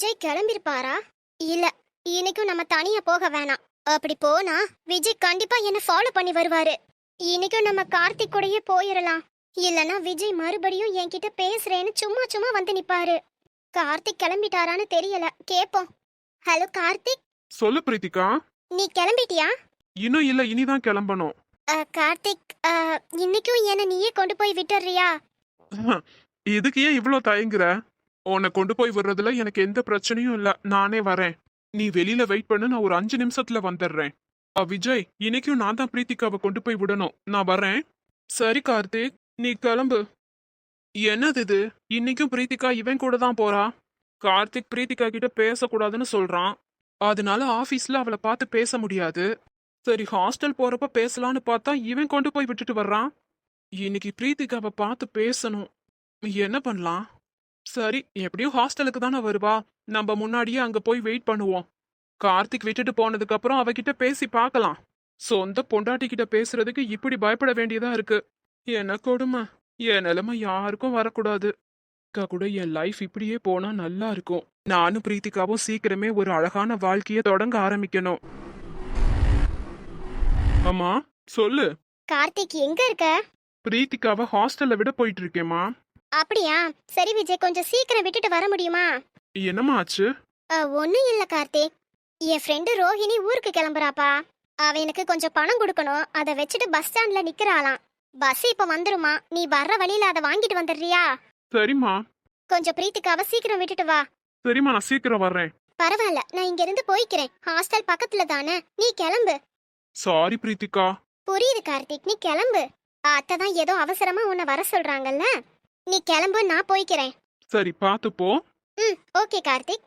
விஜய் கிளம்பிருப்பாரா? இல்ல இன்னைக்கும் நம்ம தனியா போக வேணாம். அப்படி போனா விஜய் கண்டிப்பா என்ன ஃபாலோ பண்ணி வருவாரு. இன்னைக்கும் நம்ம கார்த்திக் கூடயே போயிடலாம் இல்லனா விஜய் மறுபடியும் என்கிட்ட பேசுறேன்னு சும்மா சும்மா வந்து நிப்பாரு. கார்த்திக் கிளம்பிட்டாரான்னு தெரியல. கேப்போம். ஹலோ கார்த்திக்? சொல்லு பிரீத்திகா. நீ கிளம்பிட்டியா? இன்னும் இல்ல இனிதான் கிளம்பணும். கார்த்திக் இன்னைக்கும் என்ன நீயே கொண்டு போய் விட்டுறியா இதுக்கு ஏன் இவ்ளோ தயங்குற? உன்னை கொண்டு போய் விடுறதுல எனக்கு எந்த பிரச்சனையும் இல்ல. நானே வரேன். நீ வெளியில வெயிட் பண்ணு நான் ஒரு அஞ்சு நிமிஷத்துல வந்துடுறேன். அ, விஜய் இன்னைக்கும் நான் தான் பிரீத்திகாவை கொண்டு போய் விடணும். நான் வரேன். சரி கார்த்திக் நீ கிளம்பு. என்னது இது? இன்னைக்கும் பிரீத்திகா இவன் கூட தான் போறா? கார்த்திக் பிரீத்திகா கிட்ட பேசக்கூடாதுன்னு சொல்றான். அதனால ஆபீஸ்ல அவளை பார்த்து பேச முடியாது. சரி ஹாஸ்டல் போறப்ப பேசலான்னு பார்த்தா இவன் கொண்டு போய் விட்டுட்டு வர்றான். இன்னைக்கு பிரீத்திகாவை பார்த்து பேசணும். என்ன பண்ணலாம்? சரி எப்படியும் ஹாஸ்டலுக்கு தானே வருவா? நம்ம முன்னாடியே அங்க போய் வெயிட் பண்ணுவோம். கார்த்திக் விட்டுட்டு போனதுக்கு அப்புறம் அவகிட்ட பேசி பார்க்கலாம். சொந்த பொண்டாட்டி கிட்ட பேசுறதுக்கு இப்படி பயப்பட வேண்டியதா இருக்கு. என்ன கொடுமை? என் நிலைமை யாருக்கும் வரக்கூடாது. அக்கா கூட என் லைஃப் இப்படியே போனா நல்லா இருக்கும். நானும் பிரீத்திகாவும் சீக்கிரமே ஒரு அழகான வாழ்க்கைய தொடங்க ஆரம்பிக்கணும். அம்மா சொல்லு. கார்த்திக் எங்க இருக்க? பிரீத்திகாவை ஹாஸ்டல்ல விட போயிட்டு இருக்கேம்மா. அப்படியா? சரி விஜய் கொஞ்சம் சீக்கிரம் விட்டுட்டு வர முடியுமா? என்னம்மா ஆச்சு? ஒன்றும் இல்லை கார்த்திக் என் ஃப்ரெண்டு ரோஹிணி ஊருக்கு கிளம்புறாப்பா. அவ எனக்கு கொஞ்சம் பணம் கொடுக்கணும். அதை வச்சுட்டு பஸ் ஸ்டாண்ட்ல நிக்கிறாளாம். பஸ் இப்போ வந்துருமா. நீ வர்ற வழியில அதை வாங்கிட்டு வந்துடுறியா? சரிம்மா. கொஞ்சம் பிரீத்திக்காவை சீக்கிரம் விட்டுட்டு வா. சரிம்மா நான் சீக்கிரம் வர்றேன். பரவாயில்ல நான் இங்க இருந்து போய்க்கிறேன். ஹாஸ்டல் பக்கத்துல தானே. நீ கிளம்பு. சாரி பிரீத்திகா புரியுது கார்த்திக் நீ கிளம்பு. அத்தை தான் ஏதோ அவசரமா உன்னை வர சொல்றாங்கல்ல? நீ கிளம்பு நான் போய்க்கிறேன். சரி பார்த்து போ. ம் ஓகே கார்த்திக்.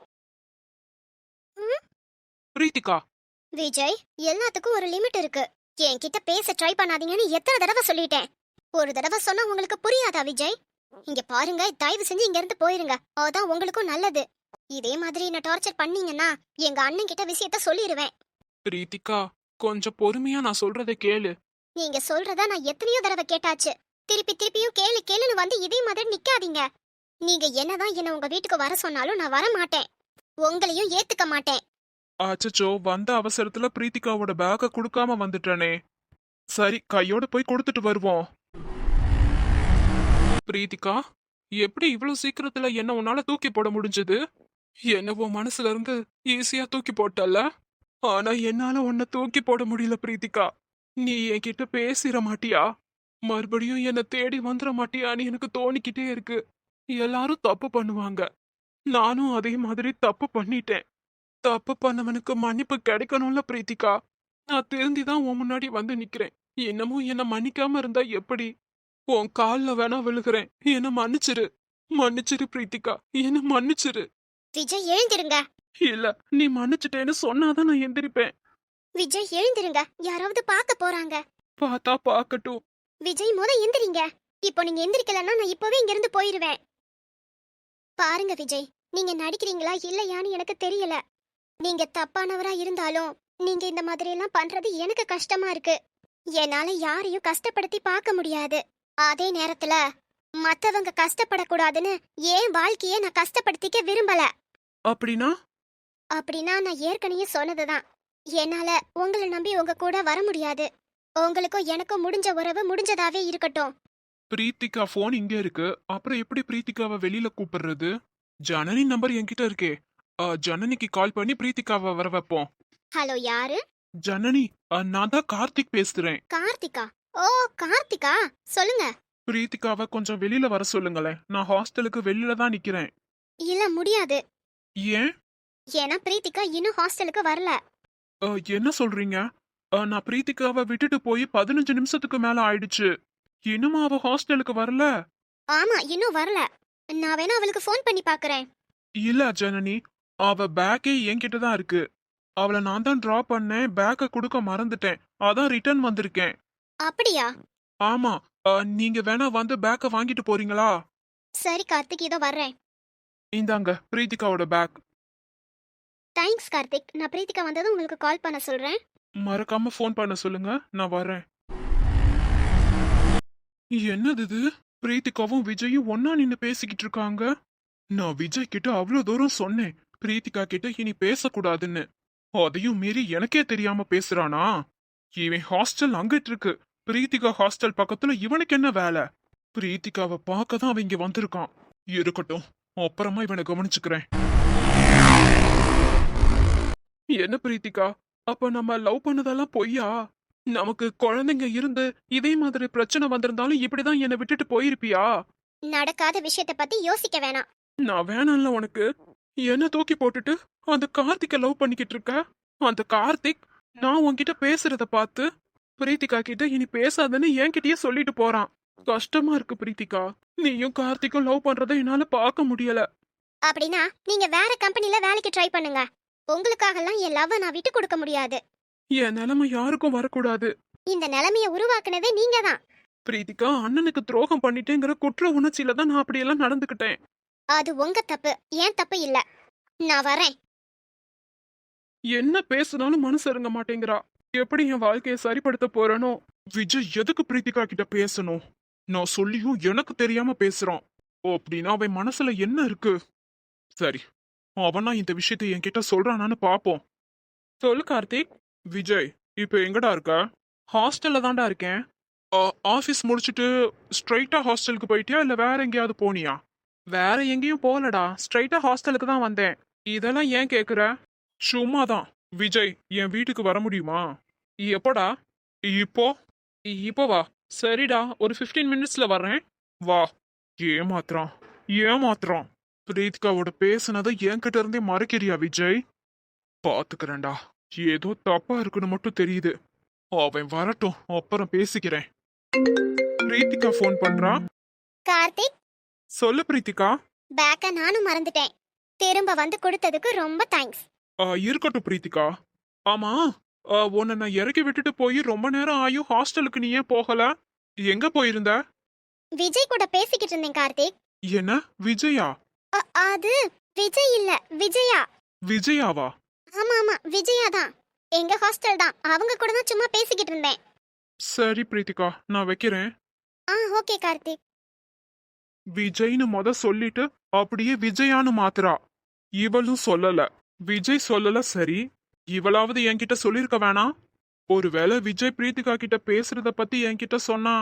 பிரீத்திகா. விஜய் எல்லாத்துக்கும் ஒரு லிமிட் இருக்கு. என்கிட்ட பேச ட்ரை பண்ணாதீங்கன்னு எத்தனை தடவை சொல்லிட்டேன். ஒரு தடவை சொன்னா உங்களுக்கு புரியாதா விஜய்? இங்க பாருங்க தயவு செஞ்சு இங்க இருந்து போயிருங்க. அதான் உங்களுக்கும் நல்லது. இதே மாதிரி என்ன டார்ச்சர் பண்ணீங்கன்னா எங்க அண்ணன் கிட்ட விஷயத்த சொல்லிடுவேன் பிரீத்திகா கொஞ்சம் பொறுமையா நான் சொல்றதை கேளு. நீங்க சொல்றத நான் எத்தனையோ தடவை கேட்டாச்சு. திருப்பி திருப்பியும் கேளு கேளுன்னு வந்து இதே மாதிரி நிக்காதீங்க. நீங்க என்னதான் என்ன உங்க வீட்டுக்கு வர சொன்னாலும் நான் வர மாட்டேன் உங்களையும் ஏத்துக்க மாட்டேன். அச்சச்சோ வந்த அவசரத்துல பிரீத்திகாவோட பேக்க கொடுக்காம வந்துட்டனே. சரி கையோட போய் கொடுத்துட்டு வருவோம். பிரீத்திகா எப்படி இவ்வளவு சீக்கிரத்துல என்ன உன்னால தூக்கி போட முடிஞ்சது? என்னவோ மனசுல இருந்து ஈஸியா தூக்கி போட்டல ஆனா என்னால உன்னை தூக்கி போட முடியல பிரீத்திகா. நீ என்கிட்ட பேசிட மாட்டியா? மறுபடியும் என்னை தேடி வந்துட மாட்டியான்னு எனக்கு தோணிக்கிட்டே இருக்கு. எல்லாரும் தப்பு பண்ணுவாங்க. நானும் அதே மாதிரி தப்பு பண்ணிட்டேன். தப்பு பண்ணவனுக்கு மன்னிப்பு கிடைக்கணும்ல பிரீத்திகா. நான் திருந்தி தான் உன் முன்னாடி வந்து நிக்கிறேன். இன்னமும் என்ன மன்னிக்காம இருந்தா எப்படி? உன் கால்ல வேணா விழுகிறேன். என்ன மன்னிச்சிரு. மன்னிச்சிரு பிரீத்திகா. என்ன மன்னிச்சிரு. விஜய் எழுந்திருங்க. இல்ல நீ மன்னிச்சிட்டேன்னு சொன்னாதான் நான் எந்திரிப்பேன். விஜய் எழுந்திருங்க. யாராவது பார்க்க போறாங்க. பார்த்தா பார்க்கட்டும். விஜய் முத எந்திரிங்க. இப்போ நீங்க எந்திரிக்கலன்னா நான் இப்பவே இங்க இருந்து போயிருவேன். பாருங்க விஜய் நீங்க நடிக்கிறீங்களா இல்லையான்னு எனக்கு தெரியல. நீங்க தப்பானவரா இருந்தாலும் நீங்க இந்த மாதிரி எல்லாம் பண்றது எனக்கு கஷ்டமா இருக்கு. என்னால யாரையும் கஷ்டப்படுத்தி பார்க்க முடியாது. அதே நேரத்துல மத்தவங்க கஷ்டப்படக்கூடாதுன்னு ஏன் வாழ்க்கைய நான் கஷ்டப்படுத்திக்க விரும்பல? அப்படின்னா? அப்படின்னா நான் ஏற்கனவே சொன்னதுதான். என்னால உங்களை நம்பி உங்க கூட வர முடியாது. உங்களுக்கும் எனக்கும் முடிஞ்ச உறவு முடிஞ்சதாவே இருக்கட்டும். பிரீத்திகா போன் இங்க இருக்கு. அப்புறம் எப்படி பிரீத்திகாவை வெளியில கூப்பிடுறது? ஜனனி நம்பர் என்கிட்ட இருக்கே. ஆ, ஜனனிக்கு கால் பண்ணி பிரீத்திகாவை வர வைப்போம். ஹலோ யாரு? ஜனனி ஆ, நான் தான் கார்த்திக் பேசுறேன். கார்த்திகா? ஓ கார்த்திகா? சொல்லுங்க. பிரீத்திகாவை கொஞ்சம் வெளியில வர சொல்லுங்களேன். நான் ஹாஸ்டலுக்கு வெளியில தான் நிக்கிறேன். இல்ல முடியாது. ஏன்? ஏன்னா பிரீத்திகா இன்னும் ஹாஸ்டலுக்கு வரல. ஆ, என்ன சொல்றீங்க? ஆ, நான் பிரீத்திகாவை விட்டுட்டு போய் பதினஞ்சு நிமிஷத்துக்கு மேல ஆயிடுச்சு. இன்னுமா அவ ஹாஸ்டலுக்கு வரல? ஆமா இன்னும் வரல. நான் வேணா அவளுக்கு ஃபோன் பண்ணி பாக்குறேன். இல்ல ஜனனி. அவ பேக்கே என்கிட்ட தான் இருக்கு. அவளை நான் தான் டிரா பண்ணேன். பேக்கை கொடுக்க மறந்துட்டேன். அதான் ரிட்டர்ன் வந்திருக்கேன். அப்படியா? ஆமா. ஆ, நீங்க வேணா வந்து பேக்கை வாங்கிட்டு போறீங்களா? சரி கார்த்திக் இதோ வர்றேன். இந்தாங்க பிரீத்திகாவோட பேக் தேங்க்ஸ் கார்த்திக். நான் பிரீத்திகா வந்ததும் உங்களுக்கு கால் பண்ண சொல்றேன். மறக்காம ஃபோன் பண்ண சொல்லுங்க. நான் வரேன். என்னது இது? பிரீத்திகாவும் விஜயும் ஒன்னா நின்னு பேசிக்கிட்டு இருக்காங்க? நான் விஜய் கிட்ட அவ்வளவு தூரம் சொன்னேன். பிரீத்திகா கிட்ட இனி பேசக்கூடாதுன்னு. அதையும் மீறி எனக்கே தெரியாம பேசுறானா? இவன் ஹாஸ்டல் அங்கிட்டு இருக்கு. பிரீத்திகா ஹாஸ்டல் பக்கத்துல இவனுக்கு என்ன வேலை? பிரீத்திகாவை பார்க்க தான் அவன் இங்க வந்திருக்கான். இருக்கட்டும் அப்புறமா இவனை கவனிச்சுக்கிறேன். என்ன பிரீத்திகா? அப்ப நம்ம லவ் பண்ணதெல்லாம் பொய்யா? நமக்கு குழந்தைங்க இருந்து இதே மாதிரி பிரச்சனை வந்திருந்தாலும் இப்படிதான் என்னை விட்டுட்டு போயிருப்பியா? நடக்காத விஷயத்த பத்தி யோசிக்க வேணாம். நான் வேணாம்ல உனக்கு. என்ன தூக்கி போட்டுட்டு அந்த கார்த்திகை லவ் பண்ணிக்கிட்டு இருக்க? அந்த கார்த்திக் நான் உன்கிட்ட பேசுறத பார்த்து பிரீத்திகா கிட்ட இனி பேசாதன்னு என்கிட்டயே சொல்லிட்டு போறான். கஷ்டமா இருக்கு பிரீத்திகா. நீயும் கார்த்திக்கும் லவ் பண்றதை என்னால பார்க்க முடியல. அப்படின்னா நீங்க வேற கம்பெனில வேலைக்கு ட்ரை பண்ணுங்க. உங்களுக்காகலாம் என் லவ்வை நான் விட்டு கொடுக்க முடியாது. என் நிலைமை யாருக்கும் வரக்கூடாது. இந்த நிலைமைய உருவாக்குனதே நீங்க தான் பிரீத்திகா அண்ணனுக்கு துரோகம் பண்ணிட்டேங்கிற குற்ற உணர்ச்சியில தான் நான் அப்படியெல்லாம் நடந்துக்கிட்டேன். அது உங்க தப்பு ஏன் தப்பு இல்ல. நான் வரேன். என்ன பேசினாலும் மனசு இறங்க மாட்டேங்கிறா. எப்படி என் வாழ்க்கையை சரிப்படுத்த போறேனோ? விஜய் எதுக்கு பிரீத்திகா கிட்ட பேசணும்? நான் சொல்லியும் எனக்கு தெரியாம பேசுறான். ஓ அப்படின்னா அவன் மனசுல என்ன இருக்கு? சரி அவனா இந்த விஷயத்தை என்கிட்ட சொல்றானான்னு பாப்போம். சொல்லு கார்த்திக். விஜய் இப்போ எங்கடா இருக்க? ஹாஸ்டல்ல தான்டா இருக்கேன். ஆஃபீஸ் முடிச்சுட்டு ஸ்ட்ரைட்டா ஹாஸ்டலுக்கு போயிட்டியா? இல்ல வேற எங்கேயாவது போனியா? வேற எங்கேயும் போகலடா. ஸ்ட்ரைட்டா ஹாஸ்டலுக்கு தான் வந்தேன். இதெல்லாம் ஏன் கேக்குற? சும்மாதான். விஜய் என் வீட்டுக்கு வர முடியுமா? எப்போடா? இப்போ? இப்போ வா. சரிடா. ஒரு 15 மினிட்ஸ்ல வர்றேன். வா. ஏமாத்துறான். ஏமாத்துறான். பிரீத்திகாவோட பேசுனதை என்கிட்ட இருந்தே மறைக்கிறியா விஜய்? பாத்துக்கிறேன்டா. ஏதோ தப்பா இருக்குன்னு மட்டும் தெரியுது. அவன் வரட்டும் அப்புறம் பேசிக்கிறேன். பிரீத்திகா ஃபோன் பண்றா? கார்த்திக்? சொல்லு பிரீத்திகா. பேக்க நானும் மறந்துட்டேன். திரும்ப வந்து கொடுத்ததுக்கு ரொம்ப தேங்க்ஸ் ஆ, இருக்கட்டும் பிரீத்திகா. ஆமா ஆ, உன்னை நான் இறக்கி விட்டுட்டு போய் ரொம்ப நேரம் ஆயும் ஹாஸ்டலுக்கு நீ ஏன் போகல? எங்க போயிருந்த? விஜய் கூட பேசிக்கிட்டு இருந்தேன் கார்த்திக். என்ன? விஜயா? அது விஜய் இல்ல விஜயா. விஜயாவா? ஆமா ஆமா விஜயா தான். எங்க ஹாஸ்டல் தான். அவங்க கூட தான் சும்மா பேசிக்கிட்டு இருந்தேன். சரி பிரீத்திகா நான் வைக்கிறேன். ஆ ஓகே கார்த்திக் விஜய்னு மொத சொல்லிட்டு அப்படியே விஜயான்னு மாத்துறா. இவளும் சொல்லல. விஜய் சொல்லல சரி. இவளாவது என்கிட்ட சொல்லிருக்க வேணாம். ஒருவேளை விஜய் பிரீத்திகா கிட்ட பேசுறத பத்தி என்கிட்ட சொன்னா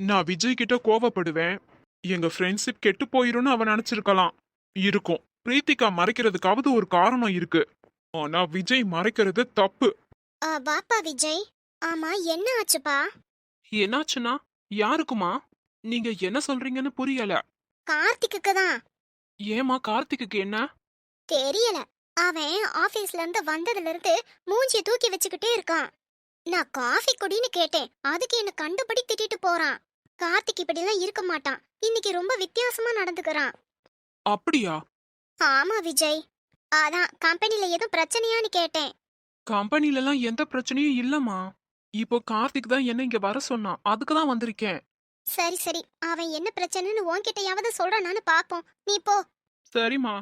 நான் விஜய் கிட்ட கோவப்படுவேன். எங்க ஃப்ரெண்ட்ஷிப் கெட்டு போயிரும்னு அவன் நினைச்சிருக்கலாம். இருக்கும். பிரீத்திகா மறைக்கிறதுக்காவது ஒரு காரணம் இருக்கு. ஆனா விஜய் மறைக்கிறது தப்பு. ஆ, வாப்பா விஜய். ஆமா என்ன ஆச்சுப்பா? என்னாச்சுன்னா யாருக்குமா? நீங்க என்ன சொல்றீங்கன்னு புரியல. கார்த்திக்கு தான். ஏமா கார்த்திக்கு என்ன? தெரியல. அவன் ஆபீஸ்ல இருந்து வந்ததுல இருந்து மூஞ்சிய தூக்கி வச்சுக்கிட்டே இருக்கான். நான் காஃபி குடின்னு கேட்டேன். அதுக்கு என்ன கண்டுபடி திட்டிட்டு போறான். கார்த்திக் இப்படிலாம் இருக்க மாட்டான். இன்னைக்கு ரொம்ப வித்தியாசமா நடந்துக்கிறான். அப்படியா? ஆமா விஜய். அதான் கம்பெனில எதுவும் பிரச்சனையான்னு கேட்டேன். கம்பெனில எல்லாம் எந்த பிரச்சனையும் இல்லம்மா. இப்போ கார்த்திக் தான் என்ன இங்க வர சொன்னான். அதுக்கு தான் வந்திருக்கேன். சரி சரி. அவன் என்ன பிரச்சனைன்னு உன்கிட்டயாவது சொல்றானான்னு பாப்போம். நீ போ. சரிம்மா.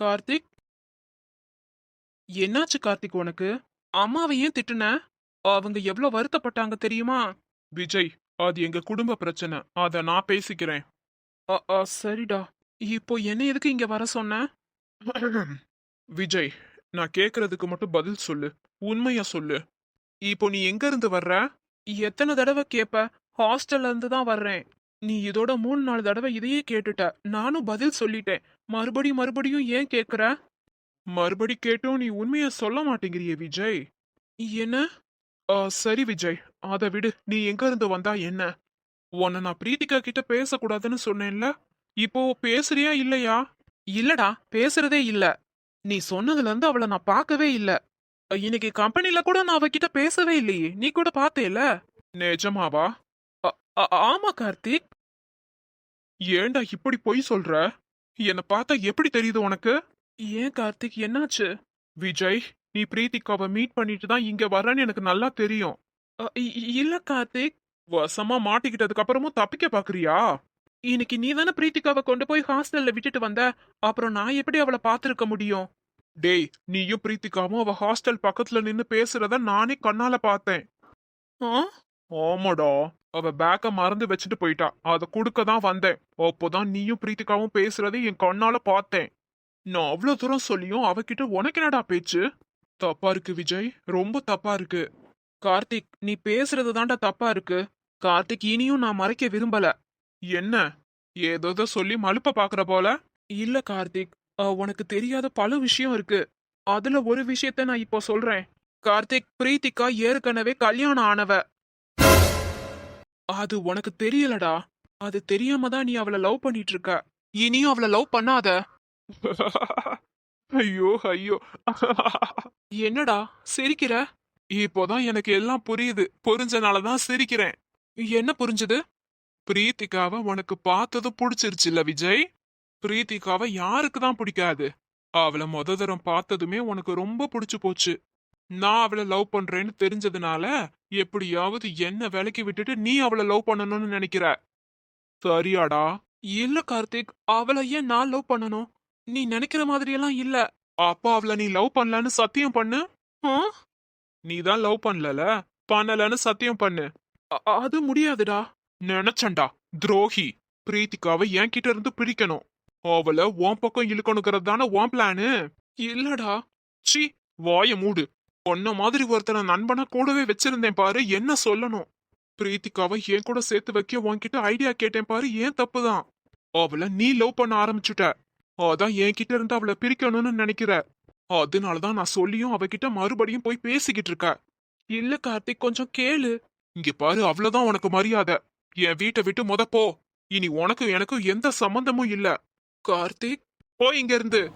கார்த்திக்? என்னாச்சு கார்த்திக் உனக்கு? அம்மாவை ஏன் திட்டுன? அவங்க எவ்வளவு வருத்தப்பட்டாங்க தெரியுமா? விஜய் அது எங்க குடும்ப பிரச்சனை. அத நான் பேசிக்கிறேன். அ, அ, சரிடா. இப்போ என்ன எதுக்கு இங்க வர சொன்ன? விஜய் நான் கேக்குறதுக்கு மட்டும் பதில் சொல்லு. உண்மையா சொல்லு. இப்போ நீ எங்க இருந்து வர்ற? எத்தனை தடவை கேப்ப? ஹாஸ்டல்ல இருந்து தான் வர்றேன். நீ இதோட மூணு நாலு தடவை இதையே கேட்டுட்ட. நானும் பதில் சொல்லிட்டேன். மறுபடியும் மறுபடியும் ஏன் கேக்குற? மறுபடி கேட்டும் நீ உண்மைய சொல்ல மாட்டேங்கிறியே விஜய். என்ன? ஆ, சரி விஜய் அதை விடு. நீ எங்க இருந்து வந்தா என்ன? உன்னை நான் பிரீத்திகா கிட்ட பேசக்கூடாதுன்னு சொன்னேன்ல? இப்போ பேசுறியா இல்லையா? இல்லடா பேசுறதே இல்ல. நீ சொன்னதுல இருந்து அவளை நான் பார்க்கவே இல்ல. இன்னைக்கு கம்பெனில கூட நான் அவகிட்ட பேசவே இல்லையே. நீ கூட பார்த்தேல? நிஜமாவா? அ- அ- ஆமா கார்த்திக். ஏண்டா இப்படி பொய் சொல்ற? என்னை பார்த்தா எப்படி தெரியுது உனக்கு? ஏன் கார்த்திக் என்னாச்சு? விஜய் நீ பிரீத்திகாவை மீட் பண்ணிட்டு தான் இங்க வரேன்னு எனக்கு நல்லா தெரியும். இல்ல கார்த்திக். வசமா மாட்டிக்கிட்டதுக்கு அப்புறமும் தப்பிக்க பாக்குறியா? இன்னைக்கு நீ தானே பிரீத்திகாவை கொண்டு போய் ஹாஸ்டல்ல விட்டுட்டு வந்த. அப்புறம் நான் எப்படி அவளை பார்த்துருக்க முடியும்? டேய் நீயும் பிரீத்திகாவும் அவ ஹாஸ்டல் பக்கத்துல நின்னு பேசுறத நானே கண்ணால பார்த்தேன். ஆ? ஆமாடா. அவ பேக்க மறந்து வச்சுட்டு போயிட்டா. அத குடுக்க தான் வந்தேன். அப்போதான் நீயும் பிரீத்திகாவும் பேசுறதை என் கண்ணால பார்த்தேன். நான் அவ்வளவு தூரம் சொல்லியும் அவகிட்ட உனக்கு என்னடா பேச்சு? தப்பா இருக்கு விஜய். ரொம்ப தப்பா இருக்கு. கார்த்திக் நீ பேசுறது தாண்டா தப்பா இருக்கு. கார்த்திக் இனியும் நான் மறைக்க விரும்பல. என்ன? ஏதோ சொல்லி மலுப்ப பாக்குற போல? இல்ல கார்த்திக் உனக்கு தெரியாத பல விஷயம் இருக்கு. அதுல ஒரு விஷயத்த நான் இப்போ சொல்றேன். கார்த்திக் பிரீத்திகா ஏற்கனவே கல்யாணம் ஆனவ. அது உனக்கு தெரியலடா. அது தெரியாம தான் நீ அவளை லவ் பண்ணிட்டு இருக்க இனியும் அவளை லவ் பண்ணாத. ஐயோ ஐயோ. என்னடா சிரிக்கிற? இப்போதான் எனக்கு எல்லாம் புரியுது. புரிஞ்சனால தான் சிரிக்கிறேன். என்ன புரிஞ்சது? பிரீத்திகாவை உனக்கு பார்த்ததும் பிடிச்சிருச்சுல்ல விஜய்? பிரீத்திகாவை யாருக்கு தான் பிடிக்காது? அவளை மொத தரம் பார்த்ததுமே உனக்கு ரொம்ப பிடிச்சு போச்சு. நான் அவளை லவ் பண்றேன்னு தெரிஞ்சதுனால எப்படியாவது என்ன விலைக்கு விட்டுட்டு நீ அவளை லவ் பண்ணணும்னு நினைக்கிற? சரியாடா. இல்ல கார்த்திக் அவளை ஏன் நான் லவ் பண்ணணும்? நீ நினைக்கிற மாதிரியெல்லாம் இல்ல. அப்பா அவளை நீ லவ் பண்ணலன்னு சத்தியம் பண்ணு. நீ தான் லவ் பண்ணல பண்ணலன்னு சத்தியம் பண்ணு. அது முடியாதுடா. நினைச்சண்டா துரோகி. பிரீத்திகாவை என்கிட்ட இருந்து பிரிக்கணும். அவளை உன் பக்கம் இழுக்கணுங்கிறது தானே உன் பிளானு இல்லடா. சி வாய மூடு. உன்ன மாதிரி ஒருத்தனை நண்பனா கூடவே வச்சிருந்தேன் பாரு என்ன சொல்லணும்? பிரீத்திகாவை என் கூட சேர்த்து வைக்க உன்கிட்ட ஐடியா கேட்டேன் பாரு ஏன் தப்புதான் அவளை நீ லவ் பண்ண ஆரம்பிச்சுட்ட. அதான் என்கிட்ட இருந்து அவளை பிரிக்கணும்னு நினைக்கிற. அதனாலதான் நான் சொல்லியும் அவகிட்ட மறுபடியும் போய் பேசிக்கிட்டு இருக்க. இல்ல கார்த்திக் கொஞ்சம் கேளு. இங்க பாரு அவ்வளவுதான் உனக்கு மரியாதை. என் வீட்டை விட்டு முத போ. இனி உனக்கு எனக்கு எந்த சம்பந்தமும் இல்ல. கார்த்திக் போய் இங்க இருந்து.